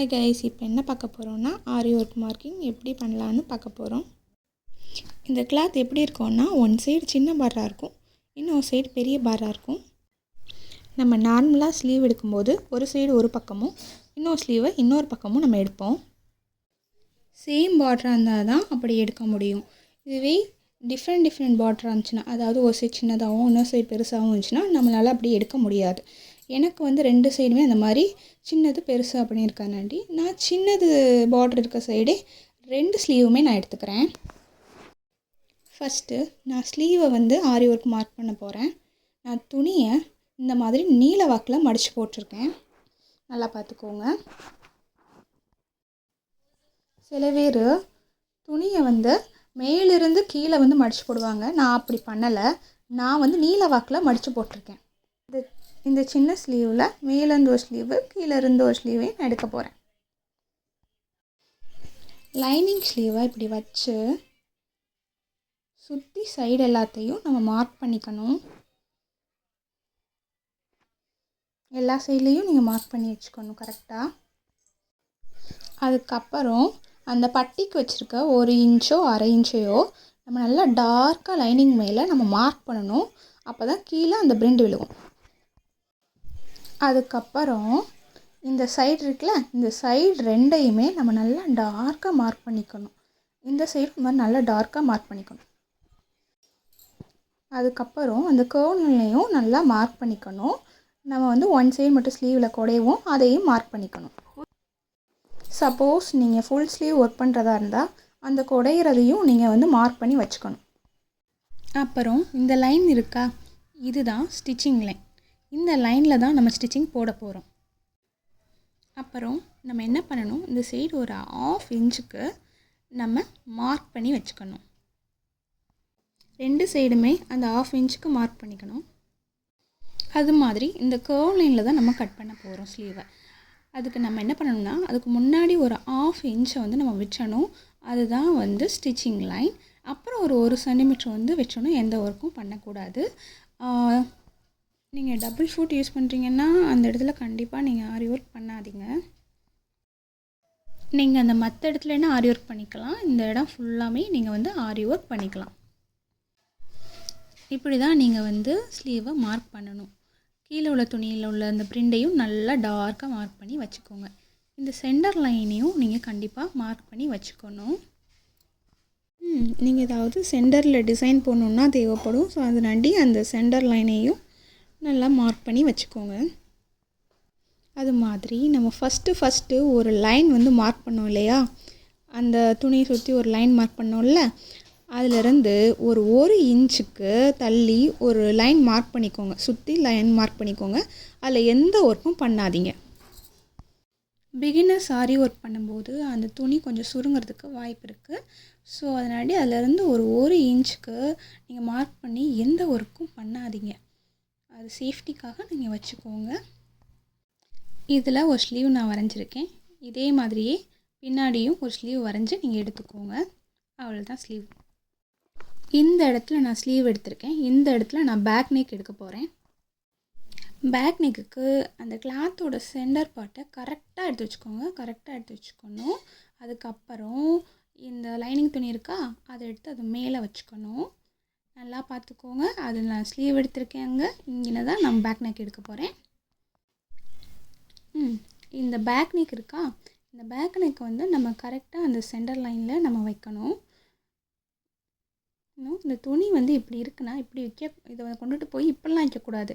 Hi guys இப்போ என்ன பார்க்க போகிறோம்னா ஆரி ஒர்க் மார்க்கிங் எப்படி பண்ணலான்னு பார்க்க போகிறோம் இந்த கிளாத் எப்படி இருக்கும்னா ஒன் சைடு சின்ன பார்ராக இருக்கும் இன்னொரு சைடு பெரிய பார்ராக இருக்கும். நம்ம நார்மலாக ஸ்லீவ் எடுக்கும்போது ஒரு சைடு ஒரு பக்கமும் இன்னொரு ஸ்லீவை இன்னொரு பக்கமும் நம்ம எடுப்போம். சேம் பார்டராக இருந்தால் தான் அப்படி எடுக்க முடியும். இதுவே டிஃப்ரெண்ட் டிஃப்ரெண்ட் பார்டராக இருந்துச்சுன்னா அதாவது ஒரு சைடு சின்னதாகவும் இன்னொரு சைடு பெருசாகவும் இருந்துச்சுன்னா நம்மளால் அப்படி எடுக்க முடியாது. எனக்கு வந்து ரெண்டு சைடுமே அந்த மாதிரி சின்னது பெருசாக பண்ணியிருக்கானாண்டி. நான் சின்னது பார்டர் இருக்க சைடே ரெண்டு ஸ்லீவுமே நான் எடுத்துக்கிறேன். ஃபஸ்ட்டு நான் ஸ்லீவை வந்து ஆரி ஒர்க் மார்க் பண்ண போகிறேன் நான் துணியை இந்த மாதிரி நீல வாக்கில் மடித்து போட்டிருக்கேன். நல்லா பார்த்துக்கோங்க. சில பேர் துணியை வந்து மேலிருந்து கீழே வந்து மடித்து போடுவாங்க. நான் அப்படி பண்ணலை. நான் வந்து நீல வாக்கில் மடித்து போட்டிருக்கேன். இந்த சின்ன ஸ்லீவில் மேலேருந்து ஒரு ஸ்லீவு கீழேருந்து ஒரு ஸ்லீவையும் நான் எடுக்க போகிறேன் லைனிங் ஸ்லீவை இப்படி வச்சு சுற்றி சைடு எல்லாத்தையும் நம்ம மார்க் பண்ணிக்கணும். எல்லா சைட்லேயும் நீங்கள் மார்க் பண்ணி வச்சுக்கணும் கரெக்டாக அதுக்கப்புறம் அந்த பட்டிக்கு வச்சுருக்க ஒரு இன்ச்சோ அரை இன்ச்சையோ நம்ம நல்லா டார்க்காக லைனிங் மேலே நம்ம மார்க் பண்ணணும். அப்போ தான் கீழே அந்த பிரிண்ட் விழுகும். அதுக்கப்புறம் இந்த சைடு இருக்குல்ல இந்த சைடு ரெண்டையுமே நம்ம நல்லா டார்க்காக மார்க் பண்ணிக்கணும். இந்த சைடு மாதிரி நல்லா டார்க்காக மார்க் பண்ணிக்கணும். அதுக்கப்புறம் அந்த கேர்வ்லையும் நல்லா மார்க் பண்ணிக்கணும். நம்ம வந்து ஒன் சைடு மட்டும் ஸ்லீவில் குடையவும் அதையும் மார்க் பண்ணிக்கணும். சப்போஸ் நீங்கள் ஃபுல் ஸ்லீவ் ஒர்க் பண்ணுறதா இருந்தால் அந்த குடையிறதையும் நீங்கள் வந்து மார்க் பண்ணி வச்சுக்கணும். அப்புறம் இந்த லைன் இருக்கா? இதுதான் ஸ்டிச்சிங் லைன் இந்த லைனில் தான் நம்ம ஸ்டிச்சிங் போட போகிறோம் அப்புறம் நம்ம என்ன பண்ணணும்? இந்த சைடு ஒரு ஆஃப் இன்ச்சுக்கு நம்ம மார்க் பண்ணி வச்சுக்கணும். ரெண்டு சைடுமே அந்த ஆஃப் இன்ச்சுக்கு மார்க் பண்ணிக்கணும். அது மாதிரி இந்த கர்வ் லைனில் தான் நம்ம கட் பண்ண போகிறோம் ஸ்லீவை அதுக்கு நம்ம என்ன பண்ணணும்னா அதுக்கு முன்னாடி ஒரு ஆஃப் இன்ச்சை வந்து நம்ம வச்சணும். அதுதான் வந்து ஸ்டிச்சிங் லைன் அப்புறம் ஒரு ஒரு சென்டிமீட்டர் வந்து வச்சணும். எந்த ஒர்க்கும் பண்ணக்கூடாது. நீங்கள் டபுள் ஃபுட் யூஸ் பண்ணுறீங்கன்னா அந்த இடத்துல கண்டிப்பாக நீங்கள் ஆரி ஒர்க் பண்ணாதீங்க. நீங்கள் அந்த மற்ற இடத்துலனா ஆரி ஒர்க் பண்ணிக்கலாம் இந்த இடம் ஃபுல்லாமே நீங்கள் வந்து ஆரி ஒர்க் பண்ணிக்கலாம். இப்படி தான் நீங்கள் வந்து ஸ்லீவை மார்க் பண்ணணும். கீழே உள்ள துணியில் உள்ள அந்த பிரிண்டையும் நல்லா டார்க்காக மார்க் பண்ணி வச்சுக்கோங்க. இந்த சென்டர் லைனையும் நீங்கள் கண்டிப்பாக மார்க் பண்ணி வச்சுக்கணும். நீங்கள் ஏதாவது சென்டரில் டிசைன் போடணுன்னா தேவைப்படும். ஸோ அதனாண்டி அந்த சென்டர் லைனையும் நல்லா மார்க் பண்ணி வச்சுக்கோங்க. அது மாதிரி நம்ம ஃபஸ்ட்டு ஃபஸ்ட்டு ஒரு லைன் வந்து மார்க் பண்ணோம் இல்லையா? அந்த துணியை சுற்றி ஒரு லைன் மார்க் பண்ணோம்ல? அதிலிருந்து ஒரு ஒரு இன்ச்சுக்கு தள்ளி ஒரு லைன் மார்க் பண்ணிக்கோங்க. சுற்றி லைன் மார்க் பண்ணிக்கோங்க. அதில் எந்த ஒர்க்கும் பண்ணாதீங்க. பிகினர் சாரி ஒர்க் பண்ணும்போது அந்த துணி கொஞ்சம் சுருங்கிறதுக்கு வாய்ப்பு இருக்குது ஸோ அதனாடி அதிலேருந்து ஒரு ஒரு இன்ச்சுக்கு நீங்கள் மார்க் பண்ணி எந்த ஒர்க்கும் பண்ணாதீங்க. அது சேஃப்டிக்காக நீங்கள் வச்சுக்கோங்க. இதில் ஒரு ஸ்லீவ் நான் வரைஞ்சிருக்கேன். இதே மாதிரியே பின்னாடியும் ஒரு ஸ்லீவ் வரைஞ்சி நீங்கள் எடுத்துக்கோங்க. அவ்வளோதான் ஸ்லீவ் இந்த இடத்துல நான் ஸ்லீவ் எடுத்திருக்கேன். இந்த இடத்துல நான் பேக் நெக் எடுக்க போகிறேன் பேக் நெக்குக்கு அந்த கிளாத்தோட சென்டர் பார்ட்டை கரெக்டாக எடுத்து வச்சுக்கோங்க. கரெக்டாக எடுத்து வச்சுக்கணும். அதுக்கப்புறம் இந்த லைனிங் துணி இருக்கா? அதை எடுத்து அது மேலே வச்சுக்கணும். நல்லா பார்த்துக்கோங்க. அது நான் ஸ்லீவ் எடுத்திருக்கேங்க இங்கே தான் நான் பேக் நெக் எடுக்க போகிறேன் ம் இந்த பேக் நெக் இருக்கா? இந்த பேக் நெக் வந்து நம்ம கரெக்டாக அந்த சென்டர் லைனில் நம்ம வைக்கணும். இன்னும் இந்த துணி வந்து இப்படி இருக்குன்னா இப்படி வைக்க இதை கொண்டுட்டு போய் இப்படிலாம் வைக்கக்கூடாது.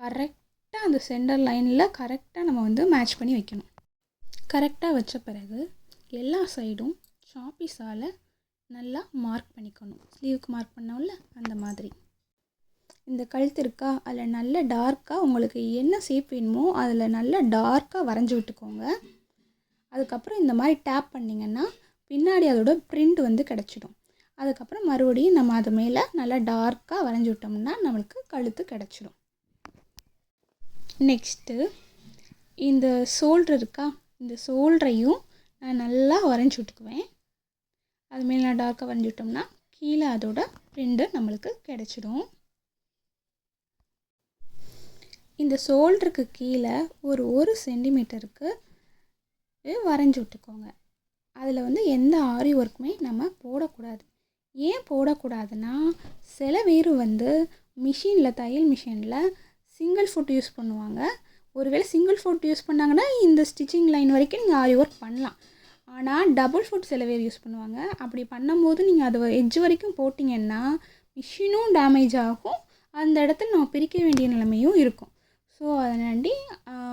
கரெக்டாக அந்த சென்டர் லைனில் கரெக்டாக நம்ம வந்து மேட்ச் பண்ணி வைக்கணும். கரெக்டாக வச்ச பிறகு எல்லா சைடும் சாப்பீஸால் நல்லா மார்க் பண்ணிக்கணும். ஸ்லீவுக்கு மார்க் பண்ணோம்ல அந்த மாதிரி. இந்த கழுத்து இருக்கா? அதில் நல்ல டார்க்காக உங்களுக்கு என்ன ஷேப் வேணுமோ அதில் நல்லா டார்க்காக வரைஞ்சி விட்டுக்கோங்க. அதுக்கப்புறம் இந்த மாதிரி டேப் பண்ணிங்கன்னா பின்னாடி அதோட ப்ரிண்ட் வந்து கிடச்சிடும். அதுக்கப்புறம் மறுபடியும் நம்ம அது மேலே நல்லா டார்க்காக வரைஞ்சி விட்டோம்னா நம்மளுக்கு கழுத்து கிடச்சிடும். நெக்ஸ்ட்டு இந்த ஷோல்ட்ரு இருக்கா? இந்த சோல்டரையும் நான் நல்லா வரைஞ்சி விட்டுக்குவேன். அது மேலே நான் டார்க்காக வரைஞ்சிட்டோம்னா கீழே அதோட பிரிண்டு நம்மளுக்கு கிடச்சிடும். இந்த ஷோல்டருக்கு கீழே ஒரு ஒரு சென்டிமீட்டருக்கு வரைஞ்சி விட்டுக்கோங்க. அதில் வந்து எந்த ஆரி ஒர்க்குமே நம்ம போடக்கூடாது. ஏன் போடக்கூடாதுன்னா சில பேர் வந்து மிஷினில் தையல் மிஷினில் சிங்கிள் ஃபுட் யூஸ் பண்ணுவாங்க. ஒருவேளை சிங்கிள் ஃபுட் யூஸ் பண்ணாங்கன்னா இந்த ஸ்டிச்சிங் லைன் வரைக்கும் நீங்கள் ஆரி ஒர்க் பண்ணலாம். ஆனால் டபுள் ஃபுட் சில பேர் யூஸ் பண்ணுவாங்க. அப்படி பண்ணும்போது நீங்கள் அதை எட்ஜ் வரைக்கும் போட்டிங்கன்னா மிஷினும் டேமேஜ் ஆகும். அந்த இடத்துல நம்ம பிரிக்க வேண்டிய நிலைமையும் இருக்கும். ஸோ அதனாண்டி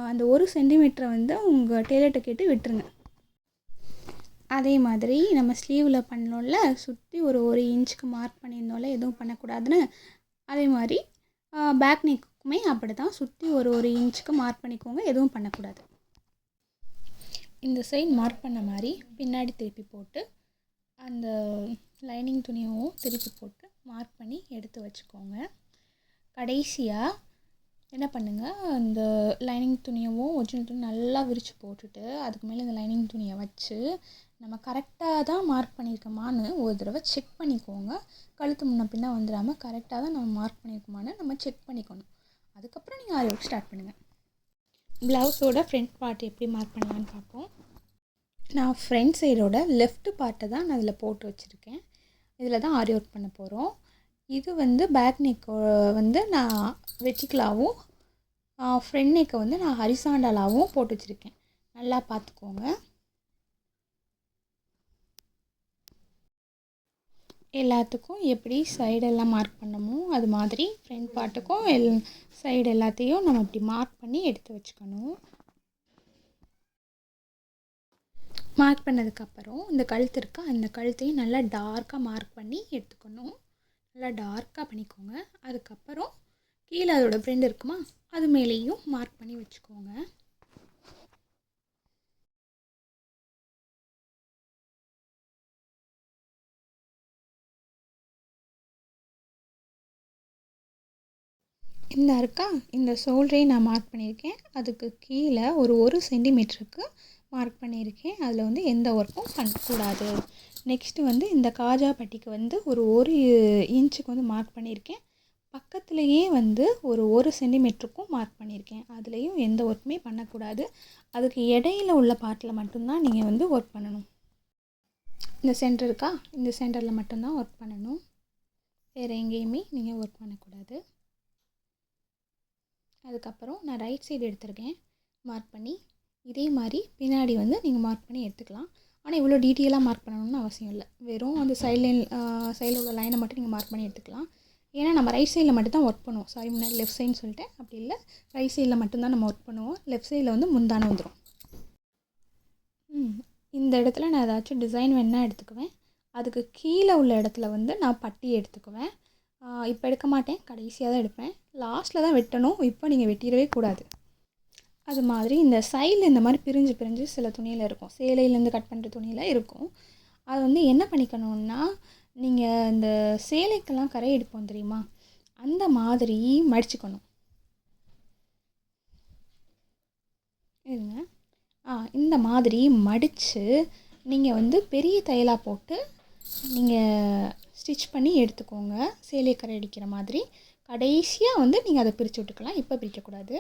அந்த ஒரு சென்டிமீட்டரை வந்து உங்கள் டெய்லர்கிட்ட கேட்டு விட்டுருங்க. அதே மாதிரி நம்ம ஸ்லீவில் பண்ணோம்ல சுற்றி ஒரு ஒரு இன்ச்சுக்கு மார்க் பண்ணியிருந்தோம்ல எதுவும் பண்ணக்கூடாதுன்னு. அதே மாதிரி பேக் நெக்குமே அப்படி தான் சுற்றி ஒரு ஒரு இன்ச்சுக்கு மார்க் பண்ணிக்கோங்க எதுவும் பண்ணக்கூடாது. இந்த சைன் மார்க் பண்ண மாதிரி பின்னாடி திருப்பி போட்டு அந்த லைனிங் துணியவும் திருப்பி போட்டு மார்க் பண்ணி எடுத்து வச்சுக்கோங்க. கடைசியாக என்ன பண்ணுங்கள் அந்த லைனிங் துணியவும் ஒரிஜினல் துணி நல்லா விரித்து போட்டுட்டு அதுக்கு மேலே இந்த லைனிங் துணியை வச்சு நம்ம கரெக்டாக தான் மார்க் பண்ணியிருக்கோமான்னு ஒரு தடவை செக் பண்ணிக்கோங்க. கழுத்து முன்ன பின்னே வந்துடாமல் கரெக்டாக தான் நம்ம மார்க் பண்ணியிருக்கோமான்னு நம்ம செக் பண்ணிக்கணும். அதுக்கப்புறம் நீங்கள் ஆறு ஒர்க் ஸ்டார்ட் பண்ணுங்கள் ப்ளவுஸோட ஃப்ரண்ட் பார்ட் எப்படி மார்க் பண்ணலான்னு பார்ப்போம். நான் ஃப்ரண்ட் சைடோட லெஃப்ட் பார்ட்டை தான் நான் அதில் போட்டு வச்சுருக்கேன். இதில் தான் ஆரி ஒர்க் பண்ண போகிறோம் இது வந்து பேக் நெக்கு வந்து நான் வெட்டிக்கலாவும் ஃப்ரண்ட் நெக்கை வந்து நான் ஹரிசாண்டலாகவும் போட்டு வச்சுருக்கேன். நல்லா பார்த்துக்கோங்க எல்லாத்துக்கும் எப்படி சைடெல்லாம் மார்க் பண்ணமோ அது மாதிரி ஃப்ரண்ட் பார்ட்டுக்கும் எல் சைடு எல்லாத்தையும் நம்ம இப்படி மார்க் பண்ணி எடுத்து வச்சுக்கணும். மார்க் பண்ணதுக்கப்புறம் இந்த கழுத்து இருக்கா? அந்த கழுத்தையும் நல்லா டார்க்காக மார்க் பண்ணி எடுத்துக்கணும். நல்லா டார்க்காக பண்ணிக்கோங்க. அதுக்கப்புறம் கீழே அதோட ஃப்ரெண்ட் இருக்குமா? அது மேலேயும் மார்க் பண்ணி வச்சுக்கோங்க. இந்த இருக்கா? இந்த சோல்டரையும் நான் மார்க் பண்ணியிருக்கேன். அதுக்கு கீழே ஒரு ஒரு சென்டிமீட்டருக்கு மார்க் பண்ணியிருக்கேன். அதில் வந்து எந்த ஒர்க்கும் பண்ணக்கூடாது. நெக்ஸ்ட்டு வந்து இந்த காஜா பட்டிக்கு வந்து ஒரு ஒரு இன்ச்சுக்கு வந்து மார்க் பண்ணியிருக்கேன். பக்கத்துலேயே வந்து ஒரு ஒரு சென்டிமீட்டருக்கும் மார்க் பண்ணியிருக்கேன். அதுலேயும் எந்த ஒர்க்குமே பண்ணக்கூடாது. அதுக்கு இடையில உள்ள பார்ட்டில் மட்டும்தான் நீங்கள் வந்து ஒர்க் பண்ணணும். இந்த சென்டர் இருக்கா? இந்த சென்டரில் மட்டும்தான் ஒர்க் பண்ணணும். வேறு எங்கேயுமே நீங்கள் ஒர்க் பண்ணக்கூடாது. அதுக்கப்புறம் நான் ரைட் சைடு எடுத்திருக்கேன். மார்க் பண்ணி இதே மாதிரி பின்னாடி வந்து நீங்கள் மார்க் பண்ணி எடுத்துக்கலாம். ஆனால் இவ்வளோ டீட்டெயிலாக மார்க் பண்ணணும்னு அவசியம் இல்லை. வெறும் அந்த சைட் லைன் சைடில் உள்ள லைனை மட்டும் நீங்கள் மார்க் பண்ணி எடுத்துக்கலாம். ஏன்னா நம்ம ரைட் சைடில் மட்டும் தான் ஒர்க் பண்ணுவோம். சாரி முன்னாடி லெஃப்ட் சைடுன்னு சொல்லிட்டேன் அப்படி இல்லை. ரைட் சைடில் மட்டும்தான் நம்ம ஒர்க் பண்ணுவோம். லெஃப்ட் சைடில் வந்து முந்தான வந்துடும் ம். இந்த இடத்துல நான் ஏதாச்சும் டிசைன் வேணால் எடுத்துக்குவேன். அதுக்கு கீழே உள்ள இடத்துல வந்து நான் பட்டி எடுத்துக்குவேன். இப்போ எடுக்க மாட்டேன். கடைசியாக தான் எடுப்பேன். லாஸ்ட்டில் தான் வெட்டணும். இப்போ நீங்கள் வெட்டிடவே கூடாது. அது மாதிரி இந்த சைடில் இந்த மாதிரி பிரிஞ்சு பிரிஞ்சு சில துணியில் இருக்கும். சேலையிலேருந்து கட் பண்ணுற துணியில் இருக்கும். அது வந்து என்ன பண்ணிக்கணுன்னா நீங்கள் இந்த சேலைக்கெல்லாம் கரை எடுப்போம் தெரியுமா? அந்த மாதிரி மடிச்சுக்கணும். இருங்க. ஆ இந்த மாதிரி மடித்து நீங்கள் வந்து பெரிய தையலாக போட்டு நீங்கள் ஸ்டிச் பண்ணி எடுத்துக்கோங்க. சேலை கரை அடிக்கிற மாதிரி. கடைசியாக வந்து நீங்கள் அதை பிரித்து விட்டுக்கலாம். இப்போ பிரிக்கக்கூடாது.